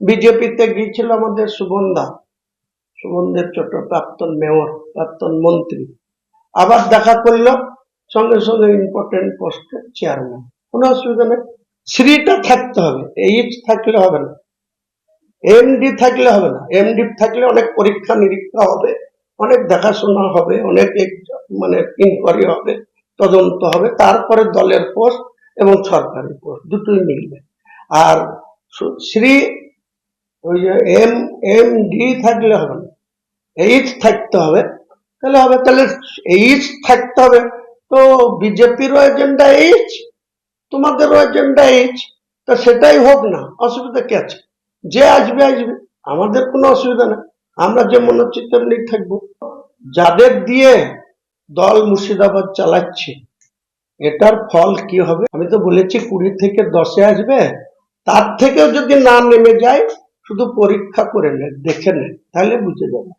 বিজেপিতে গিয়েছিল আমাদের সুবন্ধা সুবন্ধের ছোট প্রাক্তন মেয়র, প্রাক্তন মন্ত্রী। আবার দেখা করল সঙ্গে সঙ্গে ইম্পর্টেন্ট পোস্টের চেয়ারম্যান কোনো অসুবিধা নেই। শ্রীটা থাকতে হবে। এইচ থাকলে হবে না। এমডি থাকলে হবে না। এমডি থাকলে অনেক পরীক্ষা নিরীক্ষা হবে, অনেক দেখাশোনা হবে, অনেক মানে ইনকোয়ারি হবে, তদন্ত হবে, তারপরে দলের পোস্ট এবং সরকারি পোস্ট দুটোই মিলবে। আর শ্রী ওই যে এম এম ডি থাকলে হবে না। এইচ থাকতে হবে, তাহলে হবে, তাহলে এইচ থাকতে হবে। তো বিজেপিরও এজেন্ডা এইচ তোমাদেরও এজেন্ডা এইচ তা সেটাই হোক না, অসুবিধা কি আছে? যে আসবে আসবে, আমাদের কোনো অসুবিধা নেই আমরা যে মনে হচ্ছে তেমনি থাকব। যাদের দিয়ে দল মুর্শিদাবাদ চালাচ্ছে, এটার ফল কি হবে? আমি তো বলেছি কুড়ি থেকে দশে আসবে, তার থেকেও যদি না নেমে যায় শুধু পরীক্ষা করে নেন দেখে নেন তাহলে বুঝে যাবে।